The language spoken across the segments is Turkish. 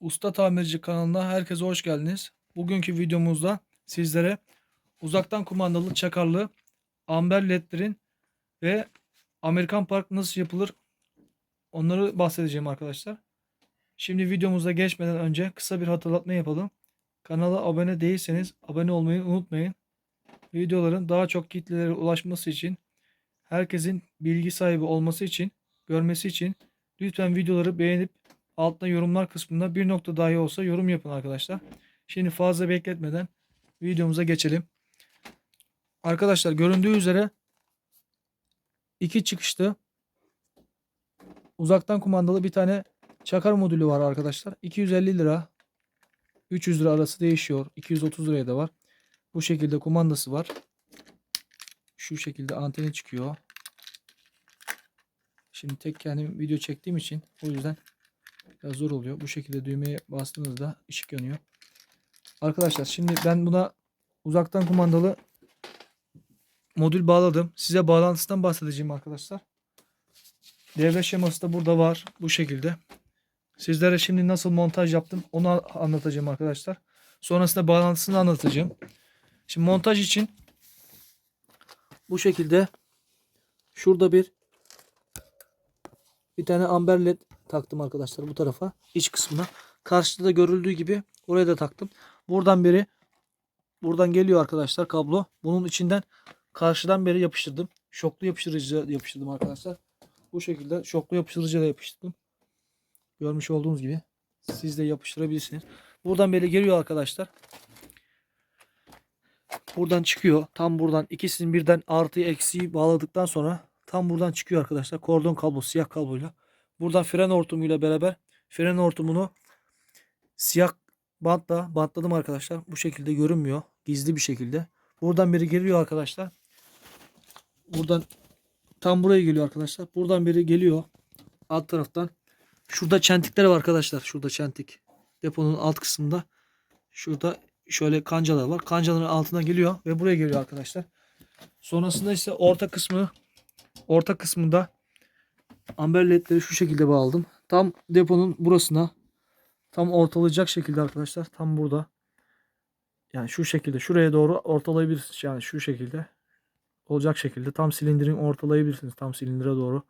Usta Tamirci kanalına herkese hoş geldiniz. Bugünkü videomuzda sizlere uzaktan kumandalı çakarlı amber ledlerin ve Amerikan Park nasıl yapılır onları bahsedeceğim arkadaşlar. Şimdi videomuza geçmeden önce kısa bir hatırlatma yapalım. Kanala abone değilseniz abone olmayı unutmayın. Videoların daha çok kitlelere ulaşması için herkesin bilgi sahibi olması için görmesi için lütfen videoları beğenip Altta yorumlar kısmında bir nokta dahi olsa yorum yapın arkadaşlar. Şimdi fazla bekletmeden videomuza geçelim. Arkadaşlar göründüğü üzere iki çıkışlı uzaktan kumandalı bir tane çakar modülü var arkadaşlar. 250 lira 300 lira arası değişiyor. 230 liraya da var. Bu şekilde kumandası var. Şu şekilde anteni çıkıyor. Şimdi tek kendim video çektiğim için o yüzden Biraz zor oluyor. Bu şekilde düğmeye bastığınızda ışık yanıyor. Arkadaşlar şimdi ben buna uzaktan kumandalı modül bağladım. Size bağlantısından bahsedeceğim arkadaşlar. Devre şeması da burada var. Bu şekilde. Sizlere şimdi nasıl montaj yaptım onu anlatacağım arkadaşlar. Sonrasında bağlantısını anlatacağım. Şimdi montaj için bu şekilde şurada bir bir tane amber led taktım arkadaşlar bu tarafa. iç kısmına. Karşıda da görüldüğü gibi oraya da taktım. Buradan beri buradan geliyor arkadaşlar kablo. Bunun içinden karşıdan beri yapıştırdım. Şoklu yapıştırıcı yapıştırdım arkadaşlar. Bu şekilde şoklu yapıştırıcı da yapıştırdım. Görmüş olduğunuz gibi. Siz de yapıştırabilirsiniz. Buradan beri geliyor arkadaşlar. Buradan çıkıyor. Tam buradan ikisinin birden artı eksiği bağladıktan sonra tam buradan çıkıyor arkadaşlar. Kordon kablo siyah kabloyla. Buradan fren hortumuyla beraber fren hortumunu siyah bantla bantladım arkadaşlar. Bu şekilde görünmüyor. Gizli bir şekilde. Buradan biri geliyor arkadaşlar. Buradan tam buraya geliyor arkadaşlar. Buradan biri geliyor. Alt taraftan. Şurada çentikler var arkadaşlar. Şurada çentik. Deponun alt kısmında. Şurada şöyle kancalar var. Kancaların altına geliyor ve buraya geliyor arkadaşlar. Sonrasında ise orta kısmı orta kısmında amber ledleri şu şekilde bağladım. Tam deponun burasına tam ortalayacak şekilde arkadaşlar. Tam burada. Yani şu şekilde şuraya doğru ortalayabilirsiniz. Yani şu şekilde olacak şekilde tam silindirin ortalayabilirsiniz. Tam silindire doğru.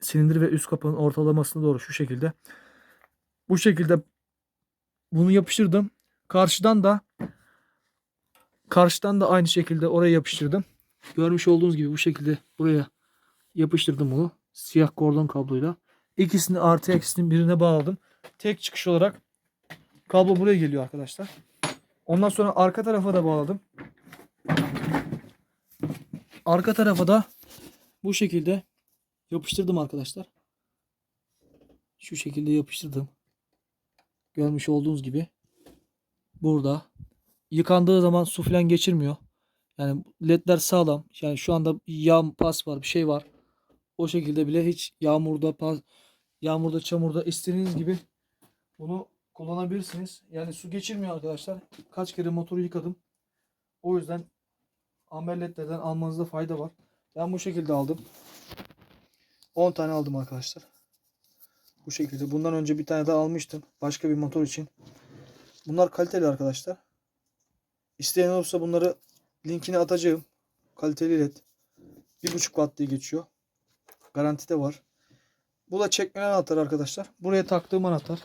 Silindir ve üst kapağın ortalamasına doğru şu şekilde. Bu şekilde bunu yapıştırdım. Karşıdan da karşıdan da aynı şekilde oraya yapıştırdım. Görmüş olduğunuz gibi bu şekilde buraya yapıştırdım bunu. Siyah kordon kabloyla. İkisini artı eksisini birine bağladım. Tek çıkış olarak kablo buraya geliyor arkadaşlar. Ondan sonra arka tarafa da bağladım. Arka tarafa da bu şekilde yapıştırdım arkadaşlar. Şu şekilde yapıştırdım. Görmüş olduğunuz gibi. Burada. Yıkandığı zaman su falan geçirmiyor. Yani ledler sağlam. Yani şu anda yağ pas var bir şey var. O şekilde bile hiç yağmurda, pas, yağmurda, çamurda istediğiniz gibi bunu kullanabilirsiniz. Yani su geçirmiyor arkadaşlar. Kaç kere motoru yıkadım. O yüzden amber ledlerden almanızda fayda var. Ben bu şekilde aldım. 10 tane aldım arkadaşlar. Bu şekilde. Bundan önce bir tane daha almıştım. Başka bir motor için. Bunlar kaliteli arkadaşlar. İsteyen olursa bunları linkini atacağım. Kaliteli led. 1.5 watt diye geçiyor. Garanti de var. Bu da çekmeli anahtar arkadaşlar. Buraya taktığım anahtar.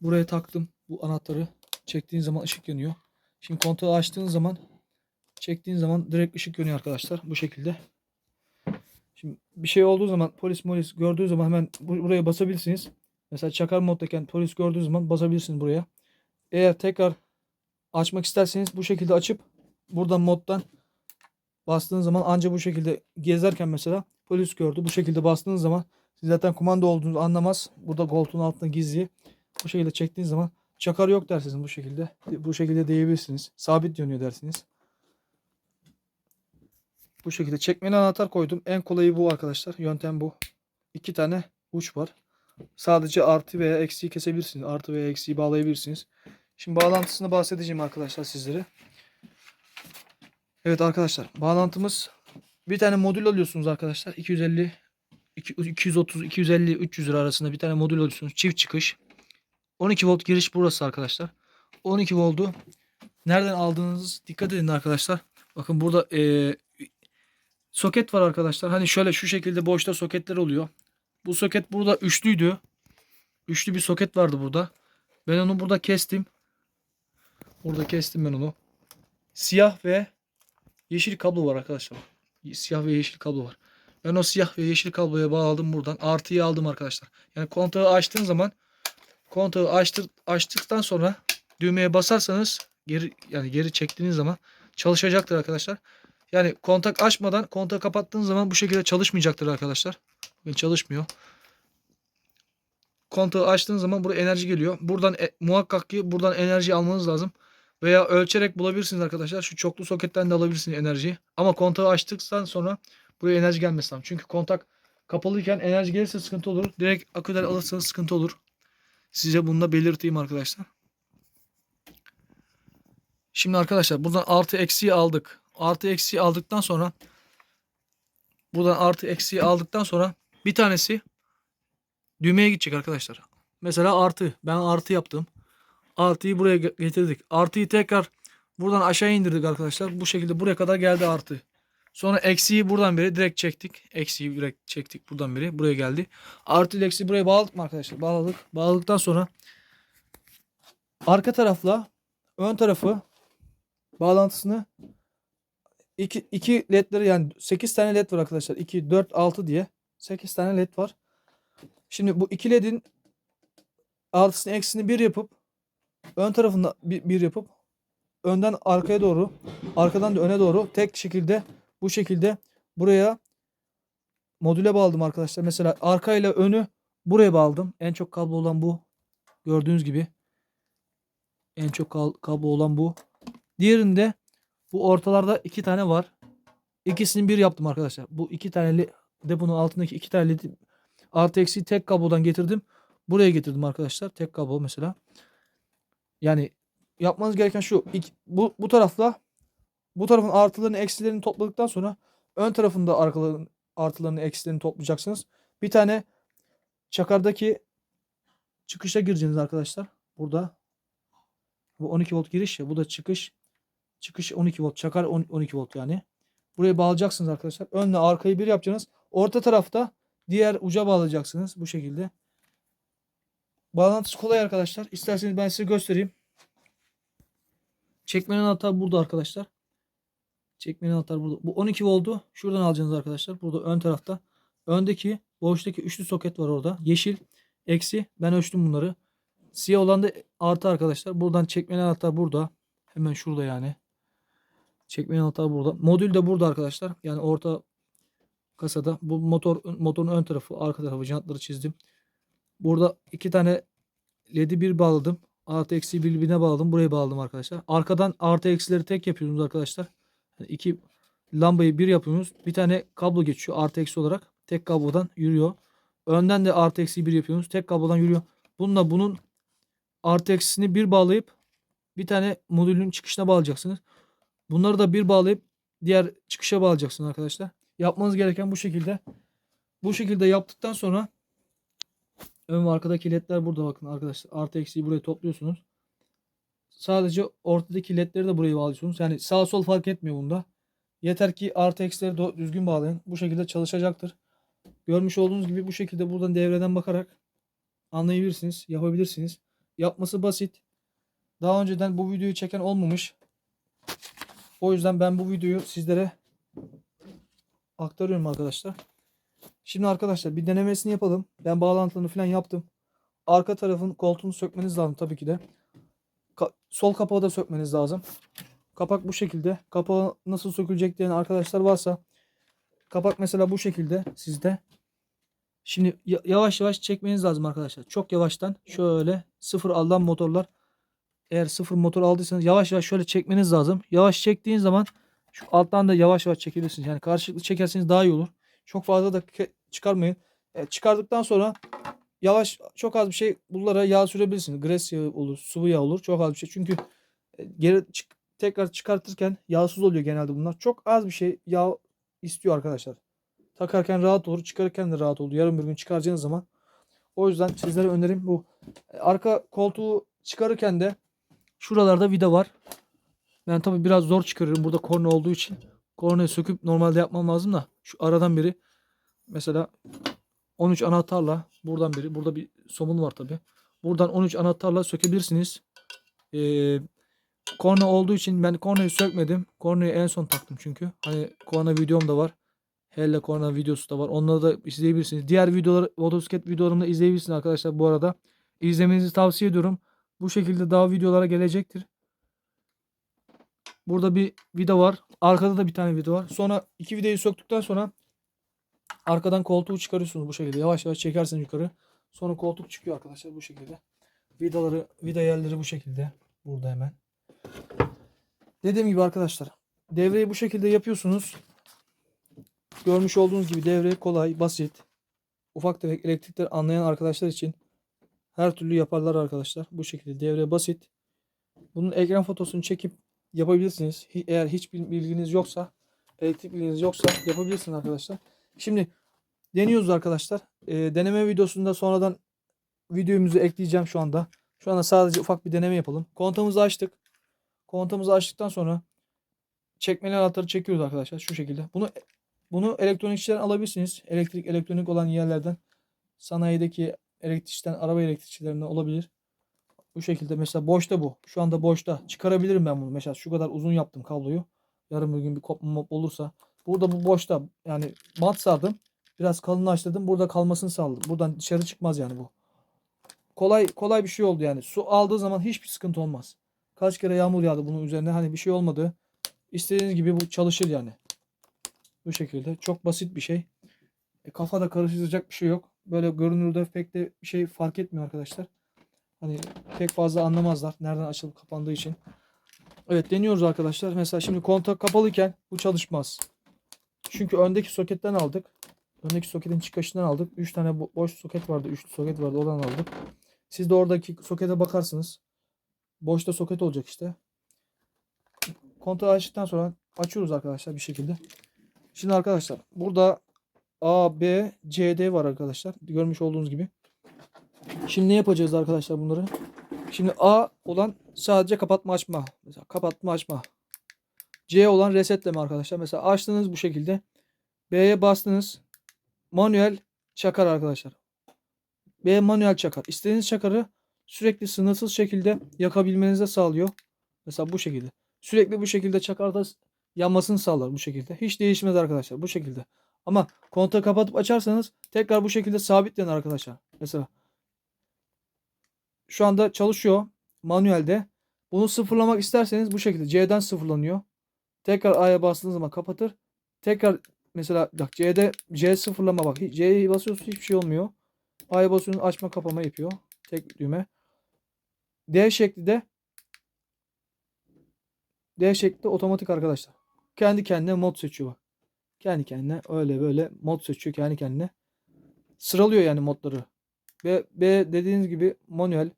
Buraya taktım bu anahtarı. Çektiğin zaman ışık yanıyor. Şimdi kontağı açtığın zaman çektiğin zaman direkt ışık yanıyor arkadaşlar. Bu şekilde. Şimdi bir şey olduğu zaman polis polis gördüğü zaman hemen buraya basabilirsiniz. Mesela çakar moddayken polis gördüğü zaman basabilirsiniz buraya. Eğer tekrar açmak isterseniz bu şekilde açıp buradan moddan bastığınız zaman anca bu şekilde gezerken mesela polis gördü. Bu şekilde bastığınız zaman siz zaten kumanda olduğunuzu anlamaz. Burada koltuğun altında gizli. Bu şekilde çektiğiniz zaman çakar yok dersiniz bu şekilde. Bu şekilde diyebilirsiniz. Sabit dönüyor dersiniz. Bu şekilde çekmeli anahtar koydum. En kolayı bu arkadaşlar. Yöntem bu. İki tane uç var. Sadece artı veya eksiği kesebilirsiniz. Artı veya eksiği bağlayabilirsiniz. Şimdi bağlantısını bahsedeceğim arkadaşlar sizlere. Evet arkadaşlar bağlantımız bir tane modül alıyorsunuz arkadaşlar. 250 iki- 230 250 300 lira arasında bir tane modül alıyorsunuz. Çift çıkış. 12 volt giriş burası arkadaşlar. 12 voltu nereden aldığınız dikkat edin arkadaşlar. Bakın burada eee, soket var arkadaşlar. Hani şöyle şu şekilde boşta soketler oluyor. Bu soket burada üçlüydü. Üçlü bir soket vardı burada. Ben onu burada kestim. Burada kestim ben onu. Siyah ve yeşil kablo var arkadaşlar. Siyah ve yeşil kablo var. Ben o siyah ve yeşil kabloya bağladım buradan. Artıyı aldım arkadaşlar. Yani kontağı açtığın zaman kontağı açtır, açtıktan sonra düğmeye basarsanız geri yani geri çektiğiniz zaman çalışacaktır arkadaşlar. Yani kontak açmadan kontağı kapattığınız zaman bu şekilde çalışmayacaktır arkadaşlar. Bakın çalışmıyor. Kontağı açtığınız zaman buraya enerji geliyor. Buradan e- muhakkak ki buradan enerji almanız lazım. Veya ölçerek bulabilirsiniz arkadaşlar. Şu çoklu soketten de alabilirsiniz enerjiyi. Ama kontağı açtıktan sonra buraya enerji gelmesi lazım. Çünkü kontak kapalıyken enerji gelirse sıkıntı olur. Direkt aküden alırsanız sıkıntı olur. Size bunu da belirteyim arkadaşlar. Şimdi arkadaşlar buradan artı eksiği aldık. Artı eksiği aldıktan sonra buradan artı eksiği aldıktan sonra bir tanesi düğmeye gidecek arkadaşlar. Mesela artı. Ben artı yaptım. Artıyı buraya ge- getirdik. Artıyı tekrar buradan aşağı indirdik arkadaşlar. Bu şekilde buraya kadar geldi artı. Sonra eksiği buradan beri direkt çektik. Eksiği direkt çektik buradan beri. Buraya geldi. Artı ile eksiği buraya bağladık mı arkadaşlar? Bağladık. Bağladıktan sonra arka tarafla ön tarafı bağlantısını iki, iki ledleri yani 8 tane led var arkadaşlar. 2, 4, 6 diye 8 tane led var. Şimdi bu iki ledin artısını eksisini bir yapıp ön tarafında bir, bir yapıp önden arkaya doğru arkadan da öne doğru tek şekilde bu şekilde buraya modüle bağladım arkadaşlar. Mesela arka ile önü buraya bağladım. En çok kablo olan bu. Gördüğünüz gibi. En çok kablo olan bu. Diğerinde bu ortalarda iki tane var. İkisini bir yaptım arkadaşlar. Bu iki tane li- deponun altındaki iki tane ledi- artı eksi tek kablodan getirdim. Buraya getirdim arkadaşlar. Tek kablo mesela. Yani yapmanız gereken şu. İki- bu, bu tarafla bu tarafın artılarını eksilerini topladıktan sonra ön tarafında arkaların artılarını eksilerini toplayacaksınız. Bir tane çakardaki çıkışa gireceksiniz arkadaşlar. Burada bu 12 volt giriş ya. Bu da çıkış. Çıkış 12 volt. Çakar 10 12 volt yani. Buraya bağlayacaksınız arkadaşlar. Önle arkayı bir yapacaksınız. Orta tarafta diğer uca bağlayacaksınız. Bu şekilde. Bağlantısı kolay arkadaşlar. İsterseniz ben size göstereyim. Çekmenin anahtarı burada arkadaşlar. Çekmenin anahtarı burada. Bu 12 voltu şuradan alacaksınız arkadaşlar. Burada ön tarafta. Öndeki boştaki üçlü soket var orada. Yeşil, eksi. Ben ölçtüm bunları. Siyah olan da artı arkadaşlar. Buradan çekmenin anahtarı burada. Hemen şurada yani. Çekmenin anahtarı burada. Modül de burada arkadaşlar. Yani orta kasada. Bu motor motorun ön tarafı, arka tarafı jantları çizdim. Burada iki tane led'i bir bağladım. Artı eksi birbirine bağladım. Buraya bağladım arkadaşlar. Arkadan artı eksileri tek yapıyorsunuz arkadaşlar. Yani iki lambayı bir yapıyorsunuz. Bir tane kablo geçiyor artı eksi olarak. Tek kablodan yürüyor. Önden de artı eksi bir yapıyorsunuz. Tek kablodan yürüyor. Bununla bunun artı eksisini bir bağlayıp bir tane modülün çıkışına bağlayacaksınız. Bunları da bir bağlayıp diğer çıkışa bağlayacaksınız arkadaşlar. Yapmanız gereken bu şekilde. Bu şekilde yaptıktan sonra ön ve arkadaki ledler burada bakın arkadaşlar. Artı eksiği buraya topluyorsunuz. Sadece ortadaki ledleri de buraya bağlıyorsunuz. Yani sağ sol fark etmiyor bunda. Yeter ki artı eksileri düzgün bağlayın. Bu şekilde çalışacaktır. Görmüş olduğunuz gibi bu şekilde buradan devreden bakarak anlayabilirsiniz, yapabilirsiniz. Yapması basit. Daha önceden bu videoyu çeken olmamış. O yüzden ben bu videoyu sizlere aktarıyorum arkadaşlar. Şimdi arkadaşlar bir denemesini yapalım. Ben bağlantılarını falan yaptım. Arka tarafın koltuğunu sökmeniz lazım tabii ki de. Ka- sol kapağı da sökmeniz lazım. Kapak bu şekilde. Kapağı nasıl sökülecek diyen arkadaşlar varsa kapak mesela bu şekilde sizde. Şimdi ya- yavaş yavaş çekmeniz lazım arkadaşlar. Çok yavaştan şöyle sıfır alan motorlar eğer sıfır motor aldıysanız yavaş yavaş şöyle çekmeniz lazım. Yavaş çektiğiniz zaman şu alttan da yavaş yavaş çekebilirsiniz. Yani karşılıklı çekerseniz daha iyi olur. Çok fazla da çıkarmayın. E, çıkardıktan sonra yavaş çok az bir şey bunlara yağ sürebilirsiniz. Gres yağı olur, sıvı yağ olur. Çok az bir şey. Çünkü e, geri çık- tekrar çıkartırken yağsız oluyor genelde bunlar. Çok az bir şey yağ istiyor arkadaşlar. Takarken rahat olur, çıkarırken de rahat olur. Yarın bir gün çıkaracağınız zaman. O yüzden sizlere önerim bu. E, Arka koltuğu çıkarırken de şuralarda vida var. Ben tabii biraz zor çıkarıyorum burada korna olduğu için. Kornayı söküp normalde yapmam lazım da şu aradan biri mesela 13 anahtarla buradan biri burada bir somun var tabii. Buradan 13 anahtarla sökebilirsiniz. Ee, korna olduğu için ben kornayı sökmedim. Kornayı en son taktım çünkü. Hani korna videom da var. Helle korna videosu da var. Onları da izleyebilirsiniz. Diğer videoları motosiklet videolarımda izleyebilirsiniz arkadaşlar bu arada. İzlemenizi tavsiye ediyorum. Bu şekilde daha videolara gelecektir. Burada bir vida var. Arkada da bir tane vida var. Sonra iki vidayı söktükten sonra arkadan koltuğu çıkarıyorsunuz bu şekilde. Yavaş yavaş çekersiniz yukarı. Sonra koltuk çıkıyor arkadaşlar bu şekilde. Vidaları, vida yerleri bu şekilde. Burada hemen. Dediğim gibi arkadaşlar. Devreyi bu şekilde yapıyorsunuz. Görmüş olduğunuz gibi devre kolay, basit. Ufak tefek elektrikler anlayan arkadaşlar için her türlü yaparlar arkadaşlar. Bu şekilde devre basit. Bunun ekran fotosunu çekip yapabilirsiniz. Eğer hiç bil- bilginiz yoksa, elektrik bilginiz yoksa yapabilirsiniz arkadaşlar. Şimdi deniyoruz arkadaşlar. Ee, deneme videosunda sonradan videomuzu ekleyeceğim şu anda. Şu anda sadece ufak bir deneme yapalım. Kontağımızı açtık. Kontağımızı açtıktan sonra çekmeli anahtarı çekiyoruz arkadaşlar şu şekilde. Bunu bunu elektronikçiden alabilirsiniz. Elektrik elektronik olan yerlerden sanayideki elektrikçiden araba elektrikçilerinden olabilir. Bu şekilde mesela boşta bu. Şu anda boşta. Çıkarabilirim ben bunu. Mesela şu kadar uzun yaptım kabloyu. Yarın bir gün bir kopma olursa. Burada bu boşta. Yani bant sardım. Biraz kalınlaştırdım. Burada kalmasını sağladım. Buradan dışarı çıkmaz yani bu. Kolay kolay bir şey oldu yani. Su aldığı zaman hiçbir sıkıntı olmaz. Kaç kere yağmur yağdı bunun üzerine. Hani bir şey olmadı. İstediğiniz gibi bu çalışır yani. Bu şekilde. Çok basit bir şey. E, kafada karıştıracak bir şey yok. Böyle görünürde pek de bir şey fark etmiyor arkadaşlar. Hani pek fazla anlamazlar. Nereden açılıp kapandığı için. Evet deniyoruz arkadaşlar. Mesela şimdi kontak kapalıyken bu çalışmaz. Çünkü öndeki soketten aldık. Öndeki soketin çıkışından aldık. 3 tane bo- boş soket vardı. Üçlü soket vardı. Oradan aldık. Siz de oradaki sokete bakarsınız. Boşta soket olacak işte. Kontağı açtıktan sonra açıyoruz arkadaşlar bir şekilde. Şimdi arkadaşlar burada A, B, C, D var arkadaşlar. Görmüş olduğunuz gibi. Şimdi ne yapacağız arkadaşlar bunları? Şimdi A olan sadece kapatma açma. Mesela kapatma açma. C olan resetleme arkadaşlar. Mesela açtınız bu şekilde. B'ye bastınız. Manuel çakar arkadaşlar. B manuel çakar. İstediğiniz çakarı sürekli sınırsız şekilde yakabilmenize sağlıyor. Mesela bu şekilde. Sürekli bu şekilde çakarda yanmasını sağlar bu şekilde. Hiç değişmez arkadaşlar bu şekilde. Ama kontağı kapatıp açarsanız tekrar bu şekilde sabitlen arkadaşlar. Mesela şu anda çalışıyor manuelde. Bunu sıfırlamak isterseniz bu şekilde C'den sıfırlanıyor. Tekrar A'ya bastığınız zaman kapatır. Tekrar mesela bak C'de C sıfırlama bak. C'ye basıyorsunuz hiçbir şey olmuyor. A'ya basıyorsunuz açma kapama yapıyor. Tek düğme. D şekli de D şekli otomatik arkadaşlar. Kendi kendine mod seçiyor bak. Kendi kendine öyle böyle mod seçiyor kendi kendine. Sıralıyor yani modları. B, B dediğiniz gibi manuel.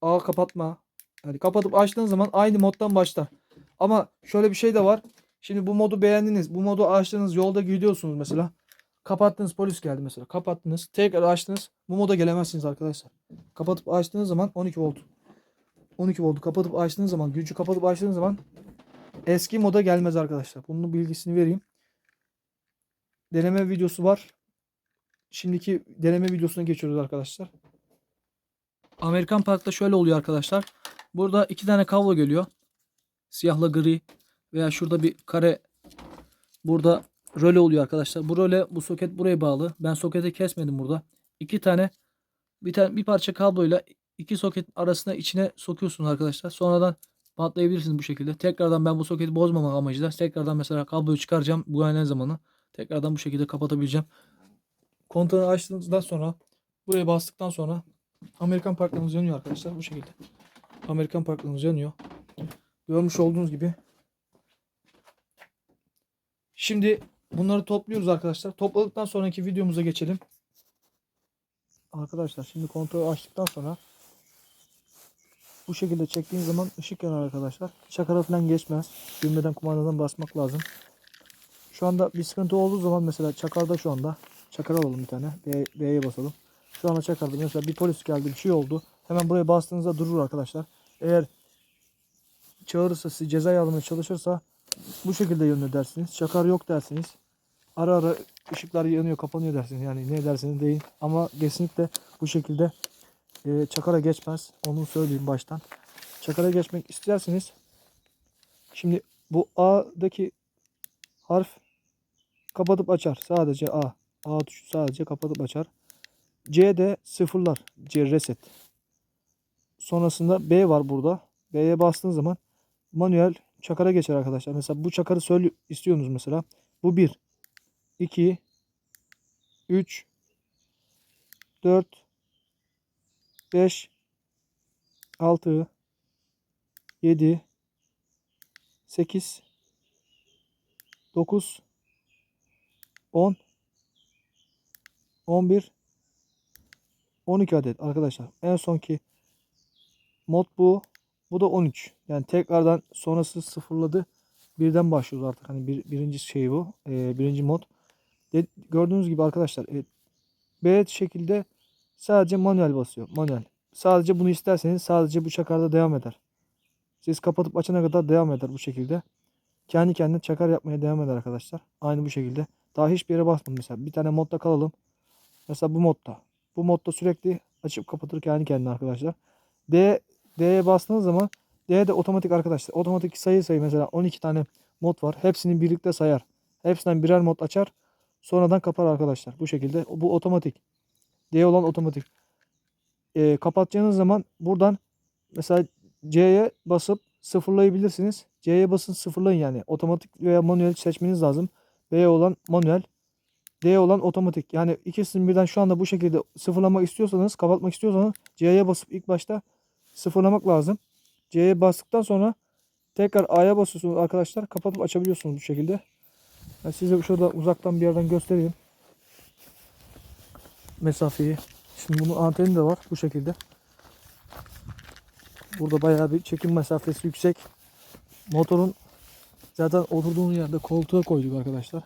A kapatma. Yani kapatıp açtığınız zaman aynı moddan başlar. Ama şöyle bir şey de var. Şimdi bu modu beğendiniz. Bu modu açtınız yolda gidiyorsunuz mesela. Kapattınız polis geldi mesela. Kapattınız. Tekrar açtınız. Bu moda gelemezsiniz arkadaşlar. Kapatıp açtığınız zaman 12 volt. 12 voltu kapatıp açtığınız zaman gücü kapatıp açtığınız zaman eski moda gelmez arkadaşlar. Bunun bilgisini vereyim. Deneme videosu var. Şimdiki deneme videosuna geçiyoruz arkadaşlar. Amerikan Park'ta şöyle oluyor arkadaşlar. Burada iki tane kablo geliyor. Siyahla gri veya şurada bir kare burada röle oluyor arkadaşlar. Bu röle bu soket buraya bağlı. Ben soketi kesmedim burada. İki tane bir tane bir parça kabloyla iki soket arasına içine sokuyorsunuz arkadaşlar. Sonradan bantlayabilirsiniz bu şekilde. Tekrardan ben bu soketi bozmamak amacıyla tekrardan mesela kabloyu çıkaracağım bu aynen zamanı. Tekrardan bu şekilde kapatabileceğim. Kontağı açtığınızdan sonra buraya bastıktan sonra Amerikan parklarımız yanıyor arkadaşlar bu şekilde. Amerikan parklarımız yanıyor. Görmüş olduğunuz gibi. Şimdi bunları topluyoruz arkadaşlar. Topladıktan sonraki videomuza geçelim. Arkadaşlar şimdi kontrolü açtıktan sonra bu şekilde çektiğiniz zaman ışık yanar arkadaşlar. Çakara falan geçmez. Düğmeden kumandadan basmak lazım. şu anda bir sıkıntı olduğu zaman mesela çakarda şu anda çakar alalım bir tane. B'ye basalım. Şu anda çakarda mesela bir polis geldi bir şey oldu. Hemen buraya bastığınızda durur arkadaşlar. Eğer çağırırsa sizi ceza almaya çalışırsa bu şekilde yönlendirsiniz. Çakar yok dersiniz. Ara ara ışıklar yanıyor kapanıyor dersiniz. Yani ne dersiniz deyin. Ama kesinlikle bu şekilde e, çakara geçmez. Onu söyleyeyim baştan. Çakara geçmek isterseniz şimdi bu A'daki harf kapatıp açar. Sadece A. A tuşu sadece kapatıp açar. C de sıfırlar. C reset. Sonrasında B var burada. B'ye bastığınız zaman manuel çakara geçer arkadaşlar. Mesela bu çakarı söyle istiyorsunuz mesela. Bu 1 2 3 4 5 6 7 8 9 10 11 12 adet arkadaşlar. En sonki mod bu. Bu da 13. Yani tekrardan sonrası sıfırladı. Birden başlıyoruz artık. Hani bir, birinci şey bu. Ee, birinci mod. De- gördüğünüz gibi arkadaşlar e, B şekilde sadece manuel basıyor. Manuel. Sadece bunu isterseniz sadece bu çakarda devam eder. Siz kapatıp açana kadar devam eder bu şekilde. Kendi kendine çakar yapmaya devam eder arkadaşlar. Aynı bu şekilde. Daha hiçbir yere basmadım mesela. Bir tane modda kalalım. Mesela bu modda. Bu modda sürekli açıp kapatır kendi kendine arkadaşlar. D D'ye bastığınız zaman D de otomatik arkadaşlar. Otomatik sayı sayı mesela 12 tane mod var. Hepsini birlikte sayar. Hepsinden birer mod açar. Sonradan kapar arkadaşlar. Bu şekilde. Bu otomatik. D olan otomatik. Ee, kapatacağınız zaman buradan mesela C'ye basıp sıfırlayabilirsiniz. C'ye basın sıfırlayın yani. Otomatik veya manuel seçmeniz lazım. B olan manuel. D olan otomatik. Yani ikisini birden şu anda bu şekilde sıfırlamak istiyorsanız, kapatmak istiyorsanız C'ye basıp ilk başta sıfırlamak lazım. C'ye bastıktan sonra tekrar A'ya basıyorsunuz arkadaşlar. Kapatıp açabiliyorsunuz bu şekilde. Ben size şurada uzaktan bir yerden göstereyim. Mesafeyi. Şimdi bunun anteni de var bu şekilde. Burada bayağı bir çekim mesafesi yüksek. Motorun zaten oturduğun yerde koltuğa koyduk arkadaşlar.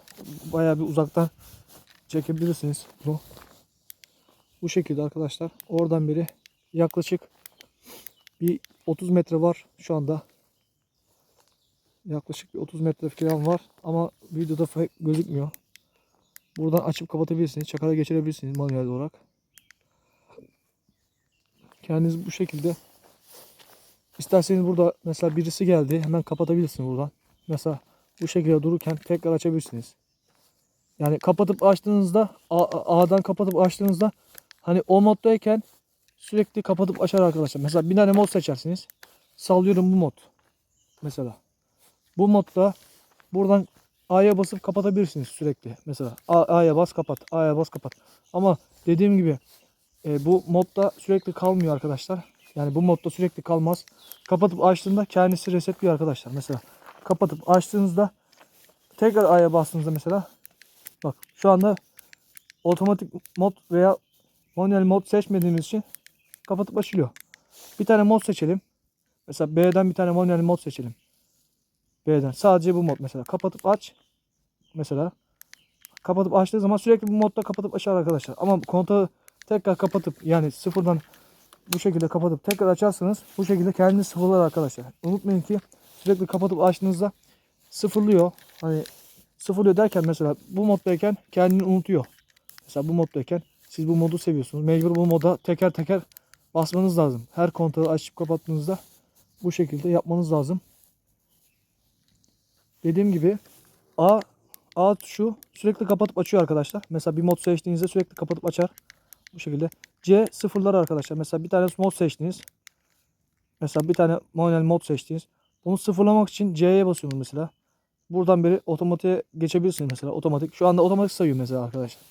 Bayağı bir uzaktan çekebilirsiniz bunu. Bu şekilde arkadaşlar. Oradan beri yaklaşık bir 30 metre var şu anda. Yaklaşık bir 30 metre falan var ama videoda gözükmüyor. Buradan açıp kapatabilirsiniz. Çakara geçirebilirsiniz manuel olarak. Kendiniz bu şekilde isterseniz burada mesela birisi geldi hemen kapatabilirsiniz buradan. Mesela bu şekilde dururken tekrar açabilirsiniz. Yani kapatıp açtığınızda A'dan kapatıp açtığınızda hani o moddayken sürekli kapatıp açar arkadaşlar. Mesela bir tane mod seçersiniz. Sallıyorum bu mod. Mesela. Bu modda buradan A'ya basıp kapatabilirsiniz sürekli. Mesela A'ya bas kapat. A'ya bas kapat. Ama dediğim gibi e, bu modda sürekli kalmıyor arkadaşlar. Yani bu modda sürekli kalmaz. Kapatıp açtığında kendisi resetliyor arkadaşlar. Mesela kapatıp açtığınızda tekrar A'ya bastığınızda mesela bak şu anda otomatik mod veya manuel mod seçmediğimiz için kapatıp açılıyor. Bir tane mod seçelim. Mesela B'den bir tane manuel mod seçelim. B'den sadece bu mod mesela kapatıp aç. Mesela kapatıp açtığı zaman sürekli bu modda kapatıp açar arkadaşlar. Ama kontağı tekrar kapatıp yani sıfırdan bu şekilde kapatıp tekrar açarsanız bu şekilde kendini sıfırlar arkadaşlar. Unutmayın ki sürekli kapatıp açtığınızda sıfırlıyor. Hani sıfırlıyor derken mesela bu moddayken kendini unutuyor. Mesela bu moddayken siz bu modu seviyorsunuz. Mecbur bu moda teker teker basmanız lazım. Her kontağı açıp kapattığınızda bu şekilde yapmanız lazım. Dediğim gibi A A tuşu sürekli kapatıp açıyor arkadaşlar. Mesela bir mod seçtiğinizde sürekli kapatıp açar. Bu şekilde. C sıfırlar arkadaşlar. Mesela bir tane mod seçtiniz. Mesela bir tane manuel mod seçtiniz. Bunu sıfırlamak için C'ye basıyorsunuz mesela. Buradan beri otomatiğe geçebilirsiniz mesela. Otomatik. Şu anda otomatik sayıyor mesela arkadaşlar.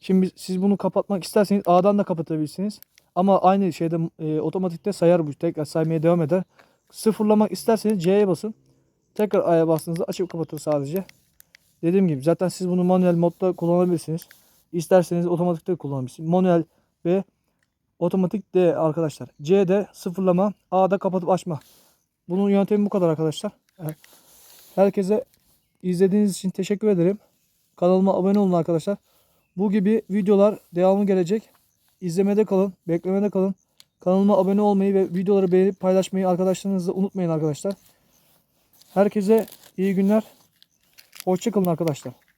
Şimdi siz bunu kapatmak isterseniz A'dan da kapatabilirsiniz. Ama aynı şeyde e, otomatikte sayar bu. Tekrar saymaya devam eder. Sıfırlamak isterseniz C'ye basın. Tekrar A'ya bastığınızda açıp kapatır sadece. Dediğim gibi zaten siz bunu manuel modda kullanabilirsiniz. İsterseniz otomatikte kullanabilirsiniz. Manuel ve otomatik D arkadaşlar. C'de sıfırlama, A'da kapatıp açma. Bunun yöntemi bu kadar arkadaşlar. Herkese İzlediğiniz için teşekkür ederim. Kanalıma abone olun arkadaşlar. Bu gibi videolar devamı gelecek. İzlemede kalın, beklemede kalın. Kanalıma abone olmayı ve videoları beğenip paylaşmayı arkadaşlarınızla unutmayın arkadaşlar. Herkese iyi günler. Hoşçakalın arkadaşlar.